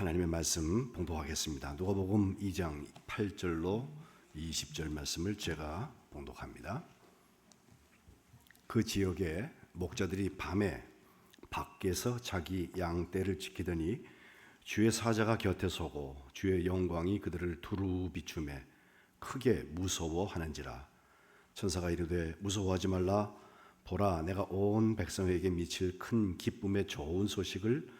하나님의 말씀 봉독하겠습니다. 누가복음 2장 8절로 20절 말씀을 제가 봉독합니다. 그 지역에 목자들이 밤에 밖에서 자기 양떼를 지키더니 주의 사자가 곁에 서고 주의 영광이 그들을 두루 비추매 크게 무서워하는지라 천사가 이르되 무서워하지 말라 보라 내가 온 백성에게 미칠 큰 기쁨의 좋은 소식을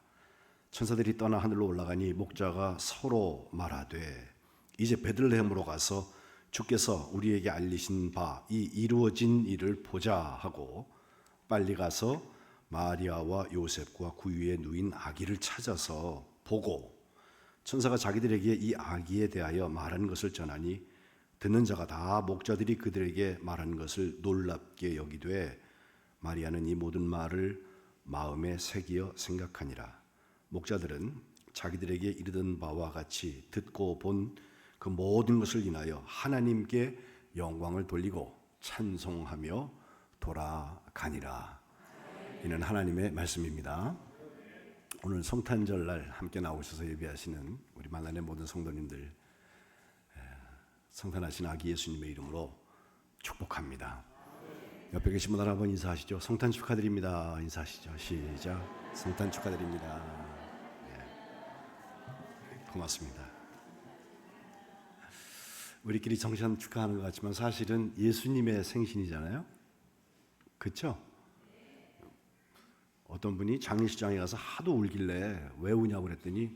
천사들이 떠나 하늘로 올라가니 목자가 서로 말하되 이제 베들레헴으로 가서 주께서 우리에게 알리신 바 이 이루어진 일을 보자 하고 빨리 가서 마리아와 요셉과 구유에 누인 아기를 찾아서 보고 천사가 자기들에게 이 아기에 대하여 말한 것을 전하니 듣는 자가 다 목자들이 그들에게 말한 것을 놀랍게 여기되 마리아는 이 모든 말을 마음에 새기어 생각하니라 목자들은 자기들에게 이르던 바와 같이 듣고 본 그 모든 것을 인하여 하나님께 영광을 돌리고 찬송하며 돌아가니라. 이는 하나님의 말씀입니다. 오늘 성탄절 날 함께 나오셔서 예배하시는 우리 만난의 모든 성도님들 성탄하신 아기 예수님의 이름으로 축복합니다. 옆에 계신 분 한번 인사하시죠. 성탄 축하드립니다. 인사하시죠. 시작. 성탄 축하드립니다. 예. 고맙습니다. 우리끼리 정신 축하하는 것 같지만 사실은 예수님의 생신이잖아요. 그렇죠? 어떤 분이 장례식장에 가서 하도 울길래 왜 우냐고 그랬더니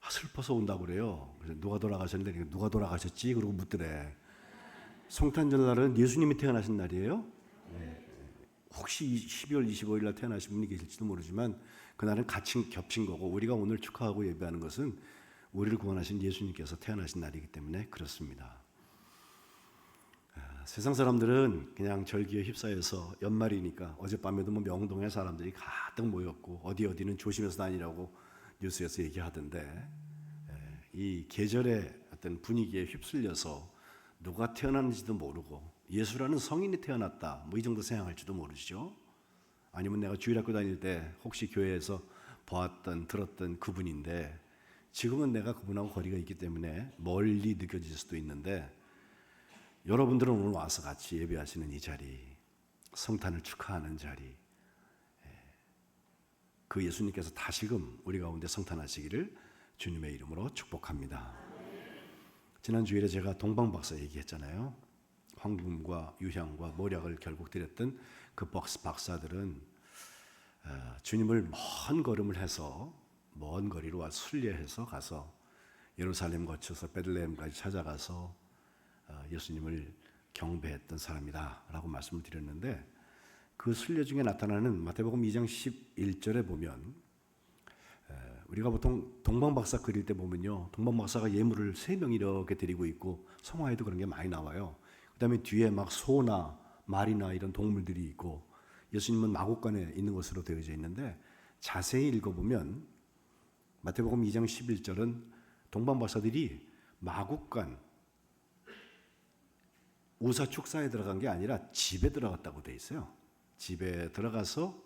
아, 슬퍼서 온다고 그래요. 그래서 누가 돌아가셨는데 누가 돌아가셨지? 그러고 묻더래. 성탄절 날은 예수님이 태어나신 날이에요. 네. 혹시 12월 25일 날 태어나신 분이 계실지도 모르지만 그날은 같이 겹친 거고 우리가 오늘 축하하고 예배하는 것은 우리를 구원하신 예수님께서 태어나신 날이기 때문에 그렇습니다. 아, 세상 사람들은 그냥 절기에 휩싸여서 연말이니까 어젯밤에도 뭐 명동에 사람들이 가득 모였고 어디 어디는 조심해서 다니라고 뉴스에서 얘기하던데 예, 이 계절의 어떤 분위기에 휩쓸려서 누가 태어났는지도 모르고 예수라는 성인이 태어났다 뭐 이 정도 생각할지도 모르죠. 아니면 내가 주일학교 다닐 때 혹시 교회에서 보았던 들었던 그분인데 지금은 내가 그분하고 거리가 있기 때문에 멀리 느껴질 수도 있는데 여러분들은 오늘 와서 같이 예배하시는 이 자리, 성탄을 축하하는 자리, 예, 그 예수님께서 다시금 우리 가운데 성탄하시기를 주님의 이름으로 축복합니다. 지난 주일에 제가 동방 박사 얘기했잖아요. 황금과 유향과 모략을 결국 드렸던 그 박사들은 어, 주님을 먼 걸음을 해서 먼 거리로 와 순례해서 가서 예루살렘 거쳐서 베들레헴까지 찾아가서 어, 예수님을 경배했던 사람이다라고 말씀을 드렸는데 그 순례 중에 나타나는 마태복음 2장 11절에 보면 우리가 보통 동방박사 그릴 때 보면요 동방박사가 예물을 세 명 이렇게 드리고 있고 성화에도 그런 게 많이 나와요. 그다음에 뒤에 막 소나 말이나 이런 동물들이 있고 예수님은 마곡간에 있는 것으로 되어져 있는데 자세히 읽어보면 마태복음 2장 11절은 동방박사들이 마곡간 우사 축사에 들어간 게 아니라 집에 들어갔다고 돼 있어요. 집에 들어가서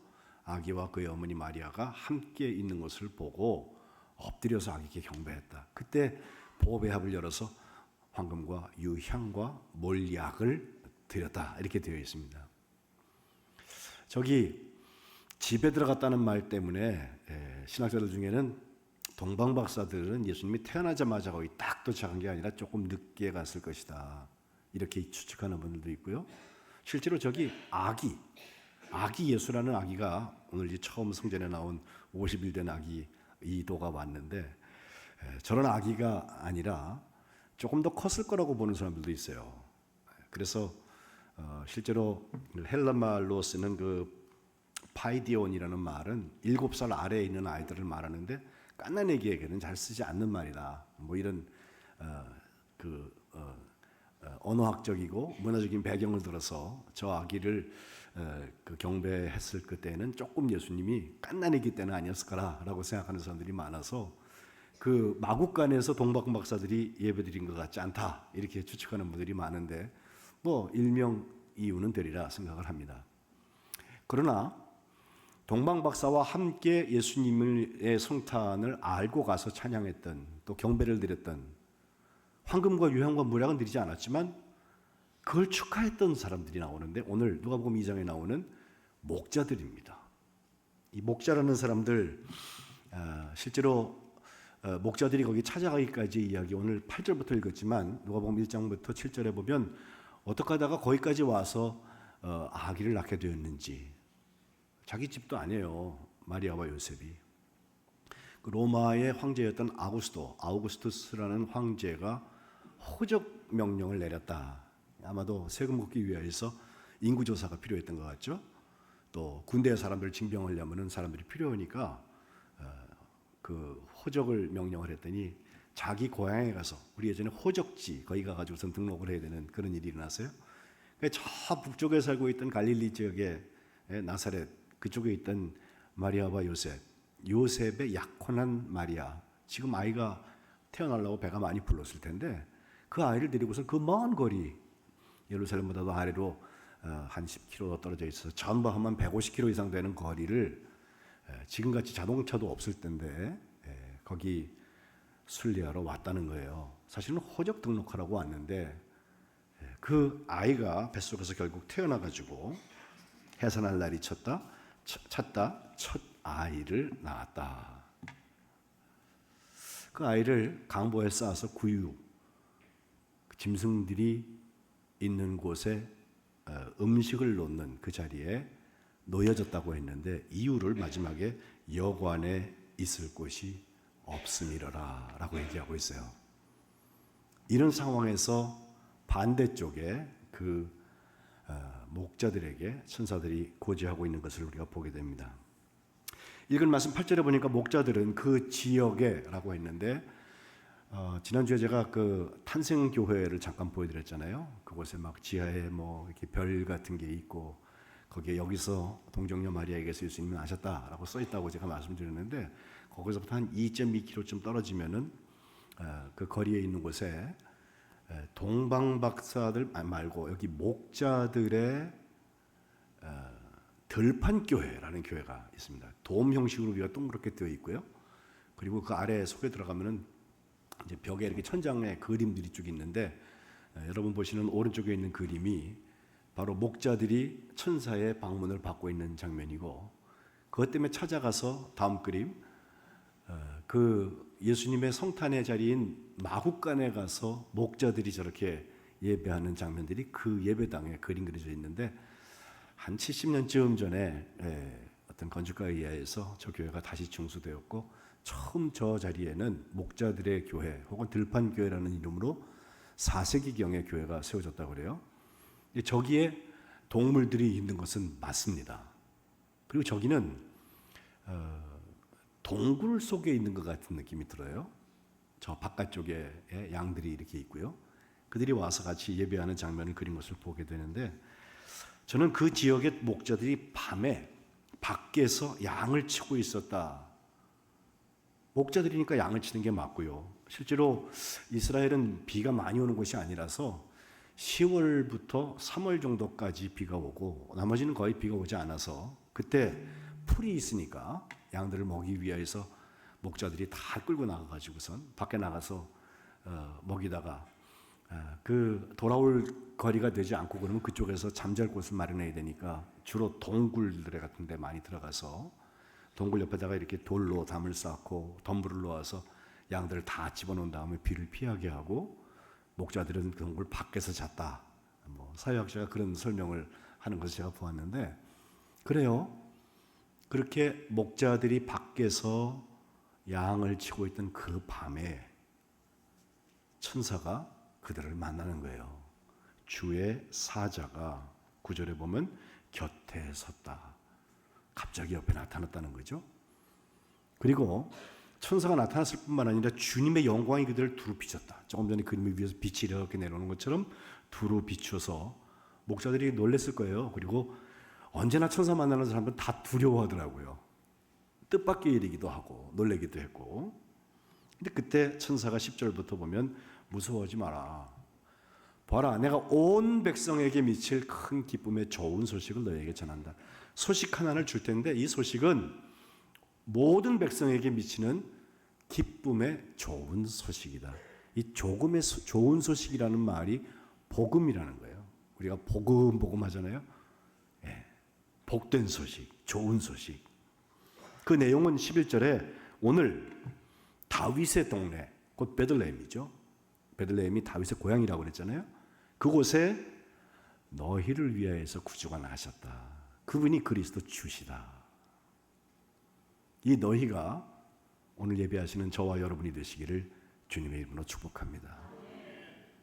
아기와 그의 어머니 마리아가 함께 있는 것을 보고 엎드려서 아기께 경배했다. 그때 보배합을 열어서 황금과 유향과 몰약을 드렸다. 이렇게 되어 있습니다. 저기 집에 들어갔다는 말 때문에 예, 신학자들 중에는 동방 박사들은 예수님이 태어나자마자 거의 딱 도착한 게 아니라 조금 늦게 갔을 것이다. 이렇게 추측하는 분들도 있고요. 실제로 저기 아기, 아기 예수라는 아기가 오늘 처음 성전에 나온 50일 된 아기 이도가 왔는데 저런 아기가 아니라 조금 더 컸을 거라고 보는 사람들도 있어요. 그래서 어, 실제로 헬라 말로 쓰는 그 파이디온이라는 말은 일곱 살 아래에 있는 아이들을 말하는데 깐난애기에게는 잘 쓰지 않는 말이다. 뭐 이런 어, 그 어, 어, 언어학적이고 문화적인 배경을 들어서 저 아기를 어, 그 경배했을 그때는 조금 예수님이 깐난애기 때는 아니었을까라고 생각하는 사람들이 많아서 그 마국간에서 동방 박사들이 예배드린 것 같지 않다 이렇게 추측하는 분들이 많은데 뭐 일명 이유는 되리라 생각을 합니다. 그러나 동방 박사와 함께 예수님의 성탄을 알고 가서 찬양했던 또 경배를 드렸던 황금과 유향과 물약은 드리지 않았지만 그걸 축하했던 사람들이 나오는데 오늘 누가복음 2장에 나오는 목자들입니다. 이 목자라는 사람들 아, 실제로 어, 목자들이 거기 찾아가기까지 이야기 오늘 8절부터 읽었지만 누가복음 1장부터 7절에 보면 어떻게 하다가 거기까지 와서 어, 아기를 낳게 되었는지 자기 집도 아니에요 마리아와 요셉이. 그 로마의 황제였던 아우구스토 아우구스투스라는 황제가 호적 명령을 내렸다. 아마도 세금 걷기 위해서 인구 조사가 필요했던 것 같죠? 또 군대 사람들 징병하려면은 사람들이 필요하니까 그 호적을 명령을 했더니 자기 고향에 가서 우리 예전에 호적지 거기 가가지고선 등록을 해야 되는 그런 일이 일어났어요. 그러니까 저 북쪽에 살고 있던 갈릴리 지역의 나사렛 그쪽에 있던 마리아와 요셉, 요셉의 약혼한 마리아 지금 아이가 태어나려고 배가 많이 불렀을 텐데 그 아이를 데리고선 그먼 거리 예루살렘보다도 아래로 어, 한 10km 떨어져 있어서 전부 하면 150km 이상 되는 거리를 에, 지금같이 자동차도 없을 에, 거기 순례하러 왔다는 거예요. 사실은 호적 등록하라고 왔는데 에, 그 아이가 뱃속에서 결국 태어나 가지고 해산할 날이 쳤다 차- 찼다 첫 아이를 낳았다. 그 아이를 강보에 쌓아서 구유 그 짐승들이 있는 곳에 어, 음식을 놓는 그 자리에 놓여졌다고 했는데 이유를 마지막에 여관에 있을 곳이 없음이라라고 얘기하고 있어요. 이런 상황에서 반대쪽에 그 어, 목자들에게 천사들이 고지하고 있는 것을 우리가 보게 됩니다. 읽은 말씀 8절에 보니까 목자들은 그 지역에라고 했는데 어, 지난주에 제가 그 탄생 교회를 잠깐 보여드렸잖아요. 그곳에 막 지하에 뭐 이렇게 별 같은 게 있고 거기에 여기서 동정녀 마리아에게서 예수님은 아셨다라고 써 있다고 제가 말씀드렸는데 거기서부터 한 2.2km쯤 떨어지면은 어, 그 거리에 있는 곳에 에, 동방 박사들 아, 말고 여기 목자들의 어, 들판 교회라는 교회가 있습니다. 돔 형식으로 위가 동그랗게 되어 있고요. 그리고 그 아래 속에 들어가면은 이제 벽에 이렇게 천장에 그림들이 쭉 있는데 에, 여러분 보시는 오른쪽에 있는 그림이 바로 목자들이 천사의 방문을 받고 있는 장면이고 그것 때문에 찾아가서 다음 그림 어, 그 예수님의 성탄의 자리인 마국간에 가서 목자들이 저렇게 예배하는 장면들이 그 예배당에 그림 그려져 있는데 한 70년쯤 전에 예, 어떤 건축가에 의해서 저 교회가 다시 중수되었고 처음 저 자리에는 목자들의 교회 혹은 들판 교회라는 이름으로 4세기경의 교회가 세워졌다고 그래요. 이 저기에 동물들이 있는 것은 맞습니다. 그리고 저기는 어, 동굴 속에 있는 것 같은 느낌이 들어요. 저 바깥쪽에 양들이 이렇게 있고요. 그들이 와서 같이 예배하는 장면을 그린 것을 보게 되는데 저는 그 지역의 목자들이 밤에 밖에서 양을 치고 있었다. 목자들이니까 양을 치는 게 맞고요. 실제로 이스라엘은 비가 많이 오는 곳이 아니라서 10월부터 3월 정도까지 비가 오고 나머지는 거의 비가 오지 않아서 그때 풀이 있으니까 양들을 먹이 위해서 목자들이 다 끌고 나가가지고선 밖에 나가서 어, 먹이다가 어, 그 돌아올 거리가 되지 않고 그러면 그쪽에서 잠잘 곳을 마련해야 되니까 주로 동굴들 같은 데 많이 들어가서 동굴 옆에다가 이렇게 돌로 담을 쌓고 덤불을 놓아서 양들을 다 집어넣은 다음에 비를 피하게 하고 목자들은 그 동굴 밖에서 잤다. 뭐 사회학자가 그런 설명을 하는 것을 제가 보았는데 그래요. 그렇게 목자들이 밖에서 양을 치고 있던 그 밤에 천사가 그들을 만나는 거예요. 주의 사자가 구절에 보면 곁에 섰다. 갑자기 옆에 나타났다는 거죠. 그리고 천사가 나타났을 뿐만 아니라 주님의 영광이 그들을 두루 비쳤다. 조금 전에 그림을 위해서 빛이 이렇게 내려오는 것처럼 두루 비춰서 목자들이 놀랬을 거예요. 그리고 언제나 천사 만나는 사람은 다 두려워하더라고요. 뜻밖의 일이기도 하고 놀래기도 했고. 근데 그때 천사가 10절부터 보면 무서워하지 마라. 봐라, 내가 온 백성에게 미칠 큰 기쁨의 좋은 소식을 너에게 전한다. 소식 하나를 줄 텐데 이 소식은 모든 백성에게 미치는 기쁨의 좋은 소식이다. 이 조금의 소- 좋은 소식이라는 말이 복음이라는 거예요. 우리가 복음 복음 하잖아요. 예. 복된 소식, 좋은 소식. 그 내용은 11절에 오늘 다윗의 동네, 곧 베들레헴이죠. 베들레헴이 다윗의 고향이라고 그랬잖아요. 그곳에 너희를 위하여서 구주가 나셨다. 그분이 그리스도 주시다. 이 너희가 오늘 예배하시는 저와 여러분이 되시기를 주님의 이름으로 축복합니다.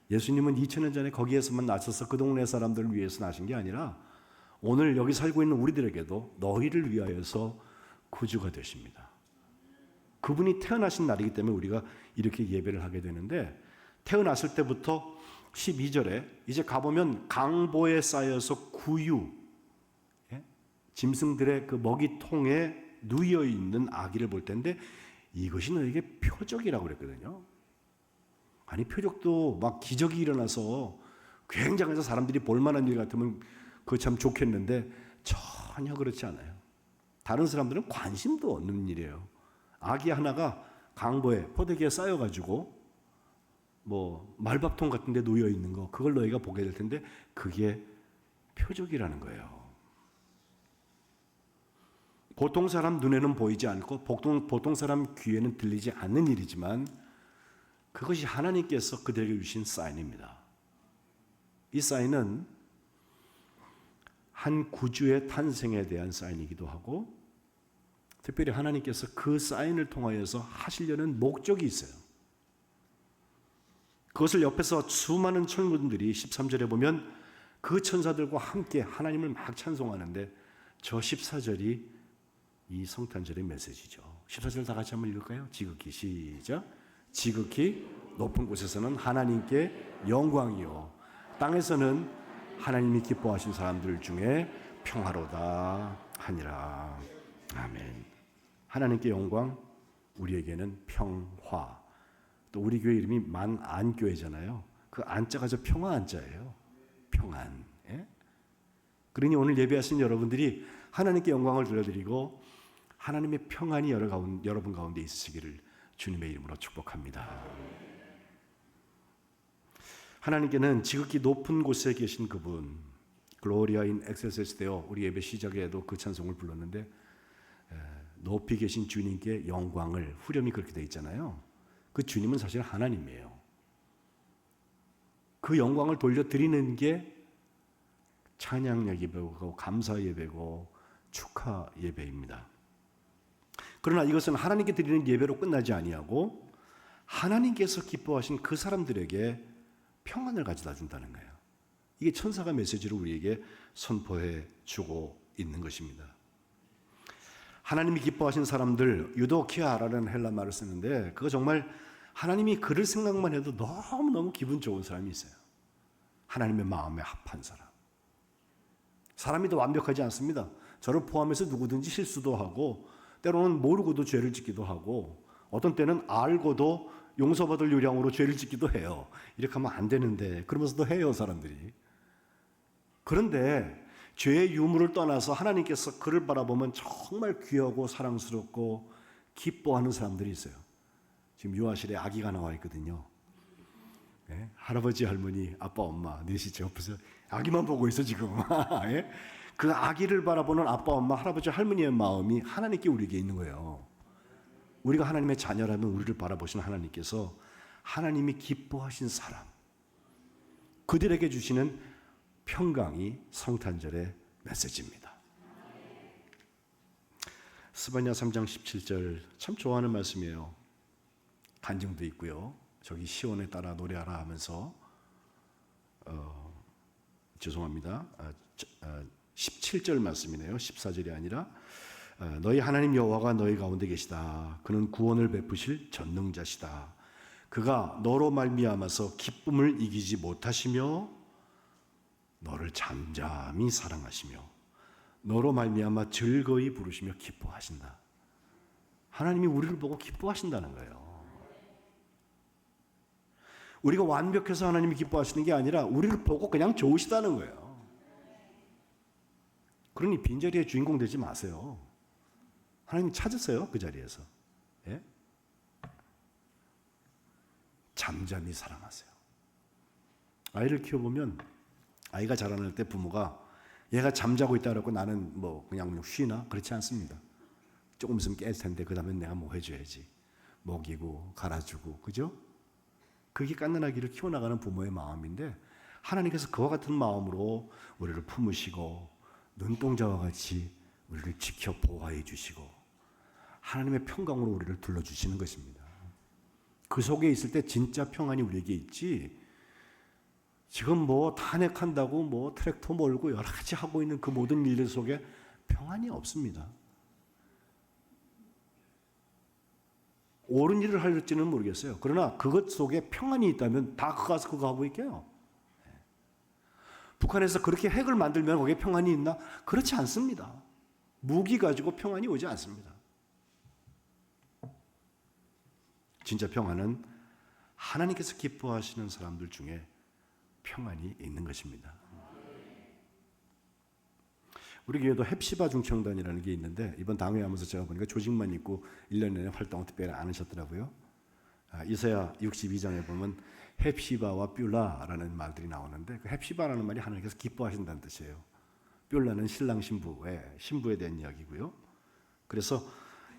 예수님은 2000년 전에 거기에서만 나셔서 그 동네 사람들을 위해서 나신 게 아니라 오늘 여기 살고 있는 우리들에게도 너희를 위하여서 구주가 되십니다. 그분이 태어나신 날이기 때문에 우리가 이렇게 예배를 하게 되는데 태어났을 때부터 12절에 이제 가보면 강보에 쌓여서 구유 예? 짐승들의 그 먹이통에 누여 있는 아기를 볼 텐데 이것이 너에게 표적이라고 그랬거든요. 아니 표적도 막 기적이 일어나서 굉장해서 사람들이 볼만한 일 같으면 그거 참 좋겠는데 전혀 그렇지 않아요. 다른 사람들은 관심도 없는 일이에요. 아기 하나가 강보에 포대기에 쌓여가지고 뭐 말밥통 같은 데 놓여 있는 거 그걸 너희가 보게 될 텐데 그게 표적이라는 거예요. 보통 사람 눈에는 보이지 않고 보통 보통 사람 귀에는 들리지 않는 일이지만 그것이 하나님께서 그들에게 주신 사인입니다. 이 사인은 한 구주의 탄생에 대한 사인이기도 하고 특별히 하나님께서 그 사인을 통하여서 하시려는 목적이 있어요. 그것을 옆에서 수많은 천군들이 13절에 보면 그 천사들과 함께 하나님을 막 찬송하는데 저 14절이 이 성탄절의 메시지죠. 14절 다 같이 한번 읽을까요? 지극히 시작. 지극히 높은 곳에서는 하나님께 영광이요. 땅에서는 하나님이 기뻐하신 사람들 중에 평화로다 하니라. 아멘. 하나님께 영광, 우리에게는 평화. 또 우리 교회 이름이 만안교회잖아요. 그 안자가 저 평화 안자예요. 평안. 예? 그러니 오늘 예배하신 여러분들이 하나님께 영광을 돌려드리고 하나님의 평안이 여러분 가운데 있으시기를 주님의 이름으로 축복합니다. 하나님께는 지극히 높은 곳에 계신 그분, 글로리아 인 엑셀세스 데어 우리 예배 시작에도 그 찬송을 불렀는데 에, 높이 계신 주님께 영광을 후렴이 그렇게 돼 있잖아요. 그 주님은 사실 하나님이에요. 그 영광을 돌려드리는 게 찬양 예배고 감사 예배고 축하 예배입니다. 그러나 이것은 하나님께 드리는 예배로 끝나지 아니하고 하나님께서 기뻐하신 그 사람들에게 평안을 가져다 준다는 거예요. 이게 천사가 메시지로 우리에게 선포해 주고 있는 것입니다. 하나님이 기뻐하신 사람들 유도키아라는 헬라 말을 쓰는데 그거 정말 하나님이 그를 생각만 해도 너무 너무 기분 좋은 사람이 있어요. 하나님의 마음에 합한 사람. 사람이 더 완벽하지 않습니다. 저를 포함해서 누구든지 실수도 하고 때로는 모르고도 죄를 짓기도 하고 어떤 때는 알고도 용서받을 요량으로 죄를 짓기도 해요. 이렇게 하면 안 되는데 그러면서도 해요 사람들이. 그런데 죄의 유무를 떠나서 하나님께서 그를 바라보면 정말 귀하고 사랑스럽고 기뻐하는 사람들이 있어요. 지금 유아실에 아기가 나와 있거든요. 예? 할아버지, 할머니, 아빠, 엄마 넷이 옆에서 아기만 보고 있어 지금. 예? 그 아기를 바라보는 아빠, 엄마, 할아버지, 할머니의 마음이 하나님께 우리에게 있는 거예요. 우리가 하나님의 자녀라면 우리를 바라보시는 하나님께서 하나님이 기뻐하신 사람, 그들에게 주시는 평강이 성탄절의 메시지입니다. 스바냐 3장 17절 참 좋아하는 말씀이에요. 간증도 있고요. 저기 시온에 따라 노래하라 하면서 어, 죄송합니다. 아, 저, 아, 17절 말씀이네요. 14절이 아니라 어, 너희 하나님 여호와가 너희 가운데 계시다. 그는 구원을 베푸실 전능자시다. 그가 너로 말미암아서 기쁨을 이기지 못하시며 너를 잠잠히 사랑하시며 너로 말미암아 즐거이 부르시며 기뻐하신다. 하나님이 우리를 보고 기뻐하신다는 거예요. 우리가 완벽해서 하나님이 기뻐하시는 게 아니라 우리를 보고 그냥 좋으시다는 거예요. 그러니 빈자리의 주인공 되지 마세요. 하나님 찾으세요 그 자리에서. 예? 잠잠히 사랑하세요. 아이를 키워보면 아이가 자라날 때 부모가 얘가 잠자고 있다 그러고 나는 뭐 그냥 그냥 쉬나 그렇지 않습니다. 조금 있으면 깰 텐데 그 다음에 내가 뭐 해줘야지. 먹이고 갈아주고 그죠? 그게 깐난아기를 키워나가는 부모의 마음인데 하나님께서 그와 같은 마음으로 우리를 품으시고 눈동자와 같이 우리를 지켜 보호해 주시고 하나님의 평강으로 우리를 둘러주시는 것입니다. 그 속에 있을 때 진짜 평안이 우리에게 있지. 지금 뭐 탄핵한다고 뭐 트랙터 몰고 여러 가지 하고 있는 그 모든 일들 속에 평안이 없습니다. 옳은 일을 할지는 모르겠어요. 그러나 그것 속에 평안이 있다면 다 그거 가서 그거 하고 있게요. 북한에서 그렇게 핵을 만들면 거기에 평안이 있나? 그렇지 않습니다. 무기 가지고 평안이 오지 않습니다. 진짜 평안은 하나님께서 기뻐하시는 사람들 중에 평안이 있는 것입니다. 우리 교회도 헵시바 중청단이라는 게 있는데 이번 당회하면서 제가 보니까 조직만 있고 1년 내내 활동을 특별히 안 하셨더라고요. 아, 이사야 62장에 보면 헵시바와 뷸라라는 말들이 나오는데 그 헵시바라는 말이 하나님께서 기뻐하신다는 뜻이에요. 뷸라는 신랑 신부의 신부에 대한 이야기고요. 그래서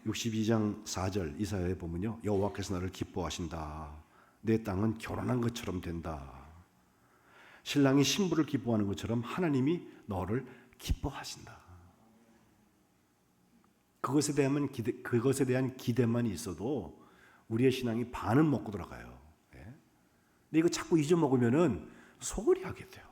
62장 4절 이사야에 보면요. 여호와께서 나를 기뻐하신다. 내 땅은 결혼한 것처럼 된다. 신랑이 신부를 기뻐하는 것처럼 하나님이 너를 기뻐하신다. 그것에 대한 기대, 그것에 대한 기대만 있어도 우리의 신앙이 반은 먹고 들어가요. 예? 근데 이거 자꾸 잊어먹으면은 소홀히 하게 돼요.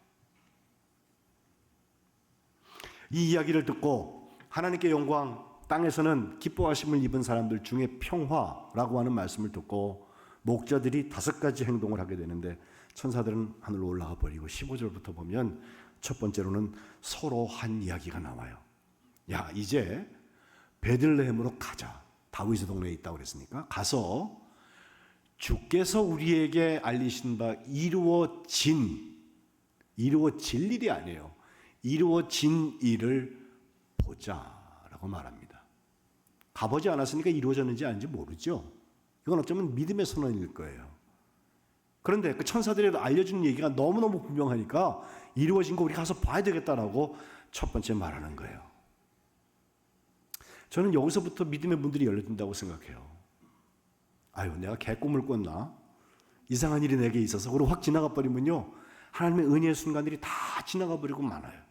이 이야기를 듣고 하나님께 영광, 땅에서는 기뻐하심을 입은 사람들 중에 평화라고 하는 말씀을 듣고 목자들이 다섯 가지 행동을 하게 되는데 천사들은 하늘로 올라가 버리고 15절부터 보면 첫 번째로는 서로 한 이야기가 나와요. 야, 이제 베들레헴으로 가자. 다윗의 동네에 있다고 그랬으니까 가서 주께서 우리에게 알리신 바 이루어진 이루어질 일이 아니에요. 이루어진 일을 보자라고 말합니다. 가보지 않았으니까 이루어졌는지 아닌지 모르죠. 이건 어쩌면 믿음의 선언일 거예요. 그런데 그 천사들이 알려주는 얘기가 너무너무 분명하니까 이루어진 거 우리 가서 봐야 되겠다라고 첫 번째 말하는 거예요. 저는 여기서부터 믿음의 문들이 열려진다고 생각해요. 아유, 내가 개꿈을 꿨나? 이상한 일이 내게 있어서 그리고 확 지나가 버리면요. 하나님의 은혜의 순간들이 다 지나가 버리고 많아요.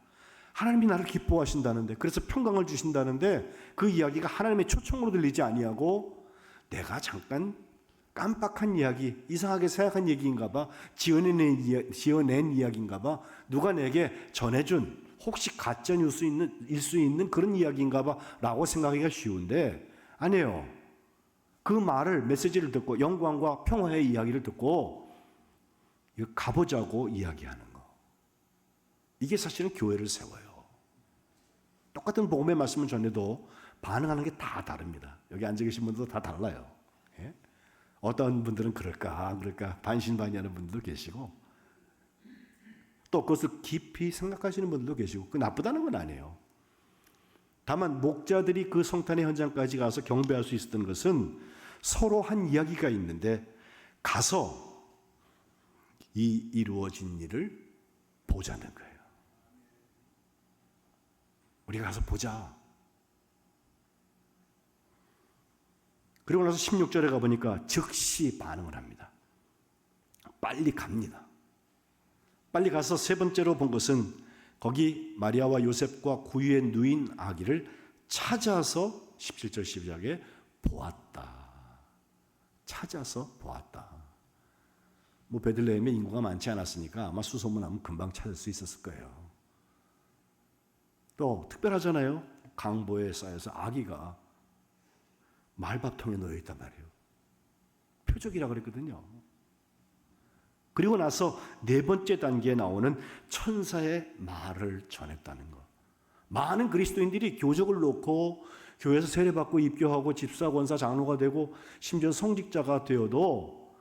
하나님이 나를 기뻐하신다는데 그래서 평강을 주신다는데 그 이야기가 하나님의 초청으로 들리지 아니하고 내가 잠깐 깜빡한 이야기, 이상하게 생각한 얘기인가 봐, 지어낸, 이야, 지어낸 이야기인가 봐, 누가 내게 전해준 혹시 가짜 뉴스 있는, 일 수 있는 그런 이야기인가 봐 라고 생각하기가 쉬운데 아니에요. 그 말을, 메시지를 듣고 영광과 평화의 이야기를 듣고 가보자고 이야기하는 거. 이게 사실은 교회를 세워요. 똑같은 복음의 말씀을 전해도 반응하는 게 다 다릅니다. 여기 앉아 계신 분들도 다 달라요. 예? 어떤 분들은 그럴까 안 그럴까 반신반의하는 분들도 계시고 또 그것을 깊이 생각하시는 분들도 계시고 그 나쁘다는 건 아니에요. 다만 목자들이 그 성탄의 현장까지 가서 경배할 수 있었던 것은 서로 한 이야기가 있는데 가서 이 이루어진 일을 보자는 거예요. 우리가 가서 보자. 그리고 나서 16절에 가보니까 즉시 반응을 합니다. 빨리 갑니다. 빨리 가서 세 번째로 본 것은 거기 마리아와 요셉과 구유의 누인 아기를 찾아서 17절 12절에 보았다. 찾아서 보았다. 뭐 베들레헴에 인구가 많지 않았으니까 아마 수소문하면 금방 찾을 수 있었을 거예요. 또 특별하잖아요. 강보에 쌓여서 아기가 말밥통에 놓여 있단 말이에요. 표적이라 그랬거든요. 그리고 나서 네 번째 단계에 나오는 천사의 말을 전했다는 것. 많은 그리스도인들이 교적을 놓고 교회에서 세례받고 입교하고 집사, 권사, 장로가 되고 심지어 성직자가 되어도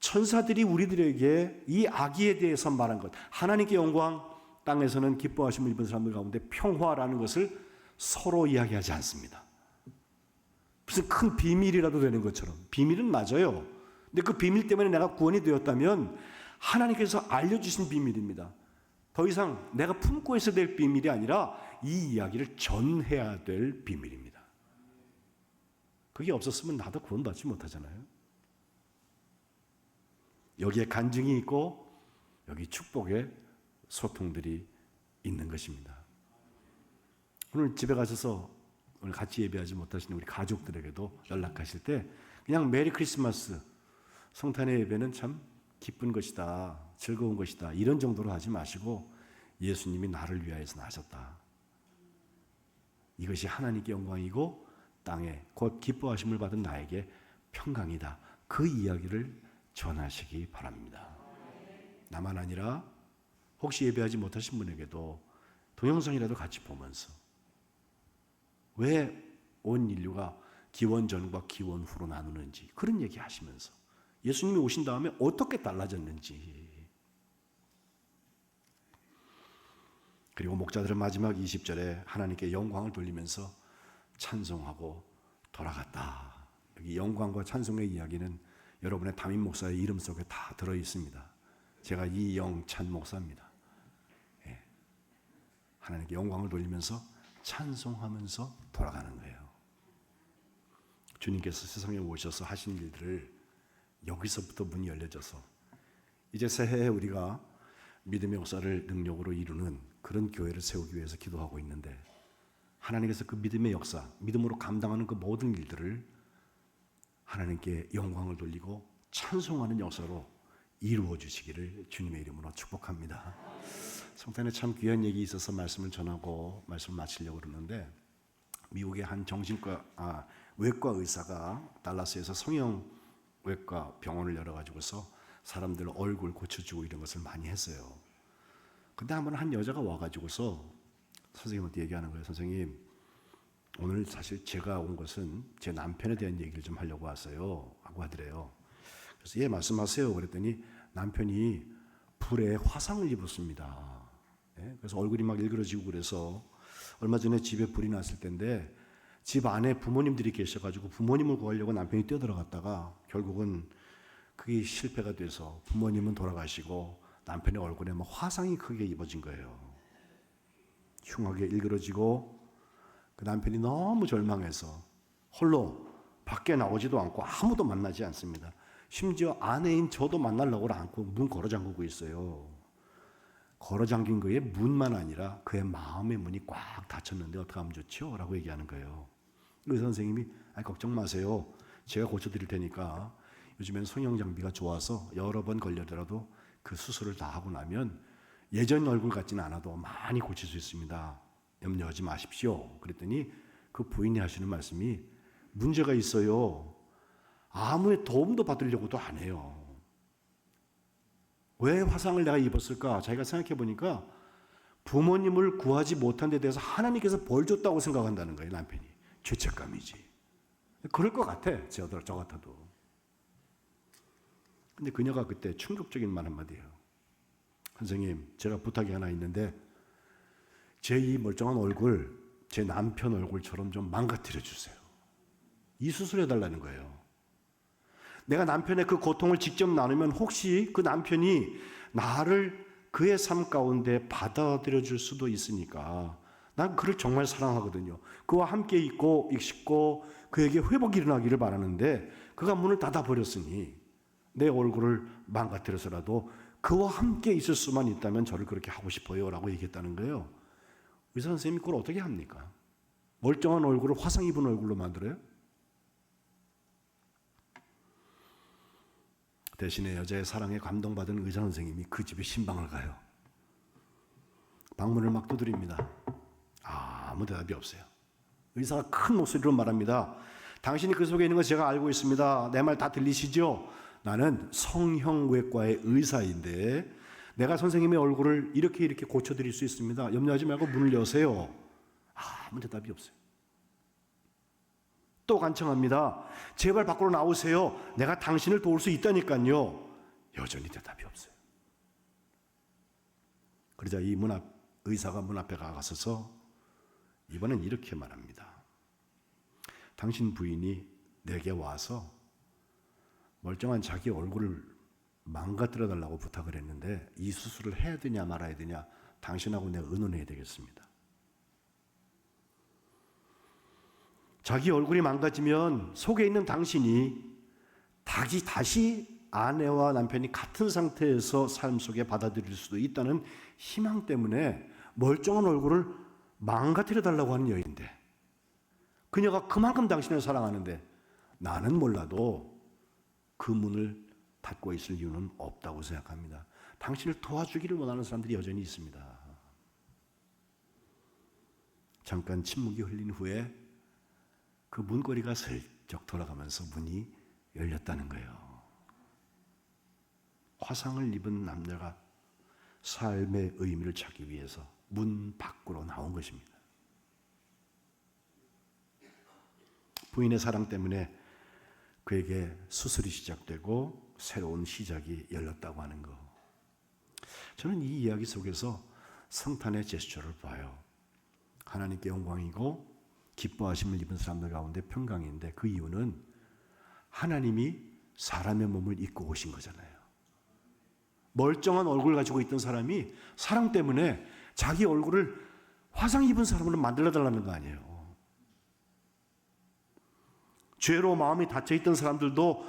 천사들이 우리들에게 이 아기에 대해서 말한 것, 하나님께 영광, 땅에서는 기뻐하심을 입은 사람들 가운데 평화라는 것을 서로 이야기하지 않습니다. 무슨 큰 비밀이라도 되는 것처럼 비밀은 맞아요. 근데 그 비밀 때문에 내가 구원이 되었다면 하나님께서 알려주신 비밀입니다. 더 이상 내가 품고 있어야 될 비밀이 아니라 이 이야기를 전해야 될 비밀입니다. 그게 없었으면 나도 구원받지 못하잖아요. 여기에 간증이 있고 여기 축복의 소통들이 있는 것입니다. 오늘 집에 가셔서 오늘 같이 예배하지 못하시는 우리 가족들에게도 연락하실 때 그냥 메리 크리스마스 성탄의 예배는 참 기쁜 것이다 즐거운 것이다 이런 정도로 하지 마시고 예수님이 나를 위하여서 나셨다. 이것이 하나님께 영광이고 땅에 곧 기뻐하심을 받은 나에게 평강이다. 그 이야기를 전하시기 바랍니다. 나만 아니라 혹시 예배하지 못하신 분에게도 동영상이라도 같이 보면서 왜 온 인류가 기원 전과 기원 후로 나누는지 그런 얘기 하시면서 예수님이 오신 다음에 어떻게 달라졌는지 그리고 목자들은 마지막 20절에 하나님께 영광을 돌리면서 찬송하고 돌아갔다. 여기 영광과 찬송의 이야기는 여러분의 담임 목사의 이름 속에 다 들어 있습니다. 제가 이영찬 목사입니다. 예. 하나님께 영광을 돌리면서 찬송하면서 돌아가는 거예요. 주님께서 세상에 오셔서 하신 일들을 여기서부터 문이 열려져서 이제 새해에 우리가 믿음의 역사를 능력으로 이루는 그런 교회를 세우기 위해서 기도하고 있는데 하나님께서 그 믿음의 역사, 믿음으로 감당하는 그 모든 일들을 하나님께 영광을 돌리고 찬송하는 역사로 이루어 주시기를 주님의 이름으로 축복합니다. 성탄에 참 귀한 얘기 있어서 말씀을 전하고 말씀을 마치려고 그러는데 미국의 한 정신과 아, 외과 의사가 달라스에서 성형 외과 병원을 열어 가지고서 사람들 얼굴 고쳐주고 이런 것을 많이 했어요. 근데 한 번 한 여자가 와 가지고서 선생님한테 얘기하는 거예요. 선생님, 오늘 사실 제가 온 것은 제 남편에 대한 얘기를 좀 하려고 왔어요. 하고 하더래요. 그래서 예, 말씀하세요. 그랬더니 남편이 불에 화상을 입었습니다. 예? 그래서 얼굴이 막 일그러지고 그래서 얼마 전에 집에 불이 났을 텐데 집 안에 부모님들이 계셔가지고 부모님을 구하려고 남편이 뛰어들어갔다가 결국은 그게 실패가 돼서 부모님은 돌아가시고 남편의 얼굴에 막 화상이 크게 입어진 거예요. 흉하게 일그러지고 그 남편이 너무 절망해서 홀로 밖에 나오지도 않고 아무도 만나지 않습니다. 심지어 아내인 저도 만나려고 않고 문 걸어 잠그고 있어요. 걸어 잠긴 거에 문만 아니라 그의 마음의 문이 꽉 닫혔는데 어떻게 하면 좋죠? 라고 얘기하는 거예요. 그 선생님이 아니, 걱정 마세요. 제가 고쳐 드릴 테니까 요즘엔 성형 장비가 좋아서 여러 번 걸려더라도 그 수술을 다 하고 나면 예전 얼굴 같지는 않아도 많이 고칠 수 있습니다. 염려하지 마십시오. 그랬더니 그 부인이 하시는 말씀이 문제가 있어요. 아무의 도움도 받으려고도 안 해요. 왜 화상을 내가 입었을까? 자기가 생각해 보니까 부모님을 구하지 못한 데 대해서 하나님께서 벌 줬다고 생각한다는 거예요, 남편이. 죄책감이지. 그럴 것 같아, 저, 저 같아도. 근데 그녀가 그때 충격적인 말 한마디예요. 선생님, 제가 부탁이 하나 있는데 제 이 멀쩡한 얼굴, 제 남편 얼굴처럼 좀 망가뜨려 주세요. 이 수술해 달라는 거예요. 내가 남편의 그 고통을 직접 나누면 혹시 그 남편이 나를 그의 삶 가운데 받아들여 줄 수도 있으니까 난 그를 정말 사랑하거든요. 그와 함께 있고 있고 그에게 회복이 일어나기를 바라는데 그가 문을 닫아 버렸으니 내 얼굴을 망가뜨려서라도 그와 함께 있을 수만 있다면 저를 그렇게 하고 싶어요 라고 얘기했다는 거예요. 의사 선생님이 그걸 어떻게 합니까? 멀쩡한 얼굴을 화상 입은 얼굴로 만들어요? 대신에 여자의 사랑에 감동받은 의사 선생님이 그 집에 신방을 가요. 방문을 막 두드립니다. 아무 대답이 없어요. 의사가 큰 목소리로 말합니다. 당신이 그 속에 있는 거 제가 알고 있습니다. 내 말 다 들리시죠? 나는 성형외과의 의사인데 내가 선생님의 얼굴을 이렇게 이렇게 고쳐드릴 수 있습니다. 염려하지 말고 문을 여세요. 아무 대답이 없어요. 또 간청합니다. 제발 밖으로 나오세요. 내가 당신을 도울 수 있다니까요. 여전히 대답이 없어요. 그러자 이 문 앞, 의사가 문 앞에 가서서 이번엔 이렇게 말합니다. 당신 부인이 내게 와서 멀쩡한 자기 얼굴을 망가뜨려 달라고 부탁을 했는데 이 수술을 해야 되냐 말아야 되냐 당신하고 내가 의논해야 되겠습니다. 자기 얼굴이 망가지면 속에 있는 당신이 닭이 다시 아내와 남편이 같은 상태에서 삶 속에 받아들일 수도 있다는 희망 때문에 멀쩡한 얼굴을 망가뜨려 달라고 하는 여인데 그녀가 그만큼 당신을 사랑하는데 나는 몰라도 그 문을 닫고 있을 이유는 없다고 생각합니다. 당신을 도와주기를 원하는 사람들이 여전히 있습니다. 잠깐 침묵이 흘린 후에 그 문고리가 슬쩍 돌아가면서 문이 열렸다는 거예요. 화상을 입은 남자가 삶의 의미를 찾기 위해서 문 밖으로 나온 것입니다. 부인의 사랑 때문에 그에게 수술이 시작되고 새로운 시작이 열렸다고 하는 것. 저는 이 이야기 속에서 성탄의 제스처를 봐요. 하나님께 영광이고 기뻐하심을 입은 사람들 가운데 평강인데 그 이유는 하나님이 사람의 몸을 입고 오신 거잖아요. 멀쩡한 얼굴 가지고 있던 사람이 사랑 때문에 자기 얼굴을 화상 입은 사람으로 만들어 달라는 거 아니에요. 죄로 마음이 닫혀 있던 사람들도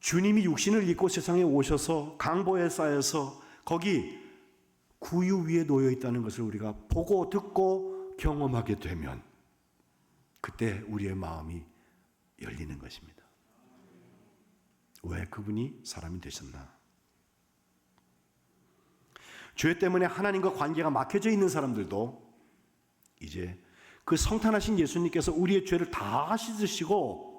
주님이 육신을 입고 세상에 오셔서 강보에 쌓여서 거기 구유 위에 놓여 있다는 것을 우리가 보고 듣고 경험하게 되면 그때 우리의 마음이 열리는 것입니다. 왜 그분이 사람이 되셨나? 죄 때문에 하나님과 관계가 막혀져 있는 사람들도 이제 그 성탄하신 예수님께서 우리의 죄를 다 씻으시고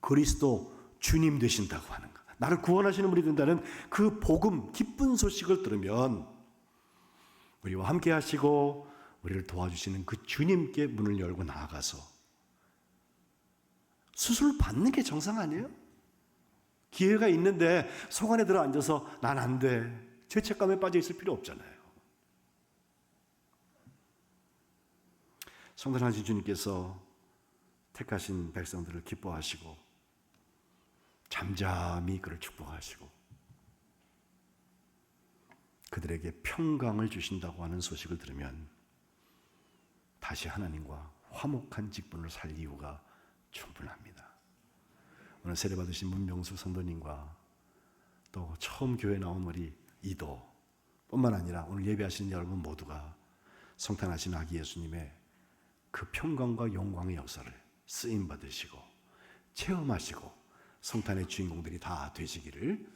그리스도 주님 되신다고 하는 것. 나를 구원하시는 분이 된다는 그 복음, 기쁜 소식을 들으면 우리와 함께 하시고 우리를 도와주시는 그 주님께 문을 열고 나아가서 수술 받는 게 정상 아니에요? 기회가 있는데 속 안에 들어 앉아서 난 안 돼. 죄책감에 빠져 있을 필요 없잖아요. 성탄하신 주님께서 택하신 백성들을 기뻐하시고 잠잠히 그를 축복하시고 그들에게 평강을 주신다고 하는 소식을 들으면 다시 하나님과 화목한 직분을 살 이유가 충분합니다. 오늘 세례 받으신 문명수 성도님과 또 처음 교회 나온 우리 이도 뿐만 아니라 오늘 예배하시는 여러분 모두가 성탄하신 아기 예수님의 그 평강과 영광의 역사를 쓰임 받으시고 체험하시고 성탄의 주인공들이 다 되시기를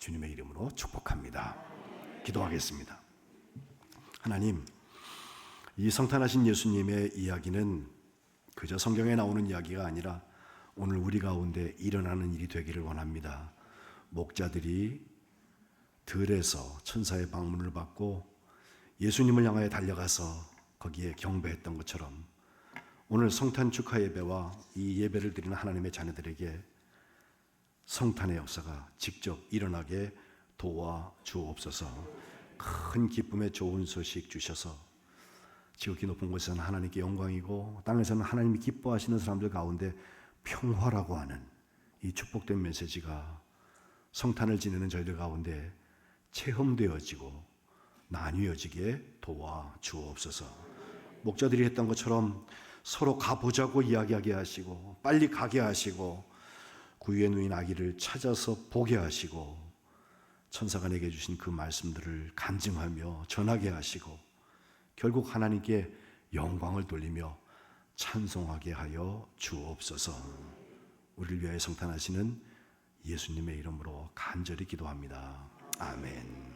주님의 이름으로 축복합니다. 기도하겠습니다. 하나님, 이 성탄하신 예수님의 이야기는 그저 성경에 나오는 이야기가 아니라 오늘 우리 가운데 일어나는 일이 되기를 원합니다. 목자들이 들에서 천사의 방문을 받고 예수님을 향하여 달려가서 거기에 경배했던 것처럼 오늘 성탄 축하 예배와 이 예배를 드리는 하나님의 자녀들에게 성탄의 역사가 직접 일어나게 도와 주옵소서. 큰 기쁨의 좋은 소식 주셔서 지극히 높은 곳에서는 하나님께 영광이고 땅에서는 하나님이 기뻐하시는 사람들 가운데 평화라고 하는 이 축복된 메시지가 성탄을 지내는 저희들 가운데 체험되어지고 나뉘어지게 도와 주옵소서. 목자들이 했던 것처럼 서로 가보자고 이야기하게 하시고 빨리 가게 하시고 구유에 누인 아기를 찾아서 보게 하시고 천사가 내게 주신 그 말씀들을 간증하며 전하게 하시고 결국 하나님께 영광을 돌리며 찬송하게 하여 주옵소서. 우리를 위하여 성탄하시는 예수님의 이름으로 간절히 기도합니다. 아멘.